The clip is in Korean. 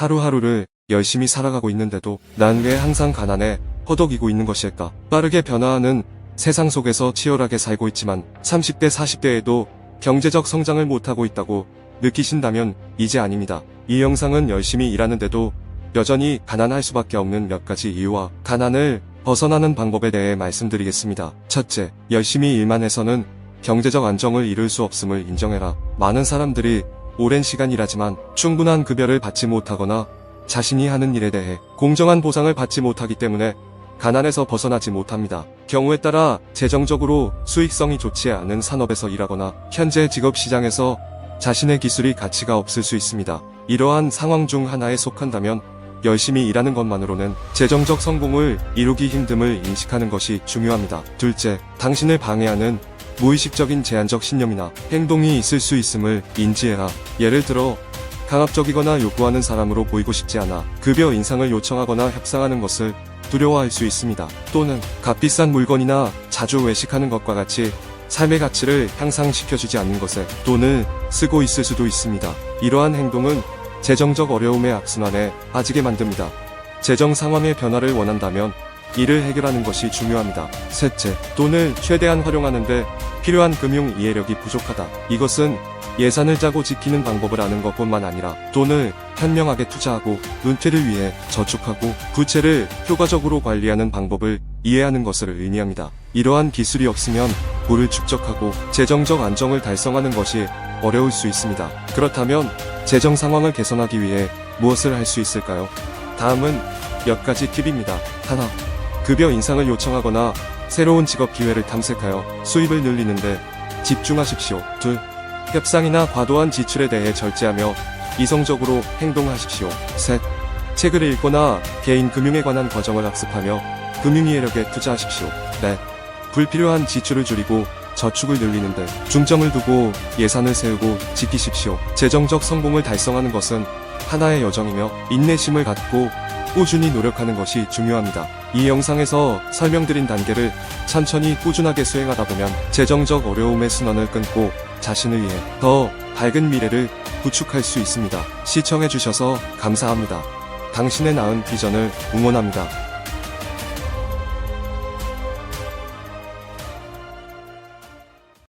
하루하루를 열심히 살아가고 있는데도 난 왜 항상 가난해 허덕이고 있는 것일까? 빠르게 변화하는 세상 속에서 치열하게 살고 있지만 30대 40대에도 경제적 성장을 못하고 있다고 느끼신다면 이제 아닙니다. 이 영상은 열심히 일하는데도 여전히 가난할 수밖에 없는 몇 가지 이유와 가난을 벗어나는 방법에 대해 말씀드리겠습니다. 첫째, 열심히 일만 해서는 경제적 안정을 이룰 수 없음을 인정해라. 많은 사람들이 오랜 시간 일하지만 충분한 급여를 받지 못하거나 자신이 하는 일에 대해 공정한 보상을 받지 못하기 때문에 가난에서 벗어나지 못합니다. 경우에 따라 재정적으로 수익성이 좋지 않은 산업에서 일하거나 현재 직업 시장에서 자신의 기술이 가치가 없을 수 있습니다. 이러한 상황 중 하나에 속한다면 열심히 일하는 것만으로는 재정적 성공을 이루기 힘듦을 인식하는 것이 중요합니다. 둘째, 당신을 방해하는 무의식적인 제한적 신념이나 행동이 있을 수 있음을 인지해라. 예를 들어, 강압적이거나 요구하는 사람으로 보이고 싶지 않아 급여 인상을 요청하거나 협상하는 것을 두려워할 수 있습니다. 또는 값비싼 물건이나 자주 외식하는 것과 같이 삶의 가치를 향상시켜주지 않는 것에 돈을 쓰고 있을 수도 있습니다. 이러한 행동은 재정적 어려움의 악순환에 빠지게 만듭니다. 재정 상황의 변화를 원한다면 이를 해결하는 것이 중요합니다. 셋째, 돈을 최대한 활용하는데 필요한 금융 이해력이 부족하다. 이것은 예산을 짜고 지키는 방법을 아는 것뿐만 아니라 돈을 현명하게 투자하고 은퇴를 위해 저축하고 부채를 효과적으로 관리하는 방법을 이해하는 것을 의미합니다. 이러한 기술이 없으면 부를 축적하고 재정적 안정을 달성하는 것이 어려울 수 있습니다. 그렇다면 재정 상황을 개선하기 위해 무엇을 할 수 있을까요? 다음은 몇 가지 팁입니다. 하나, 급여 인상을 요청하거나 새로운 직업 기회를 탐색하여 수입을 늘리는데 집중하십시오. 둘, 협상이나 과도한 지출에 대해 절제하며 이성적으로 행동하십시오. 셋, 책을 읽거나 개인 금융에 관한 과정을 학습하며 금융이해력에 투자하십시오. 넷, 불필요한 지출을 줄이고 저축을 늘리는데 중점을 두고 예산을 세우고 지키십시오. 재정적 성공을 달성하는 것은 하나의 여정이며 인내심을 갖고 꾸준히 노력하는 것이 중요합니다. 이 영상에서 설명드린 단계를 천천히 꾸준하게 수행하다 보면 재정적 어려움의 순환을 끊고 자신을 위해 더 밝은 미래를 구축할 수 있습니다. 시청해주셔서 감사합니다. 당신의 나은 비전을 응원합니다.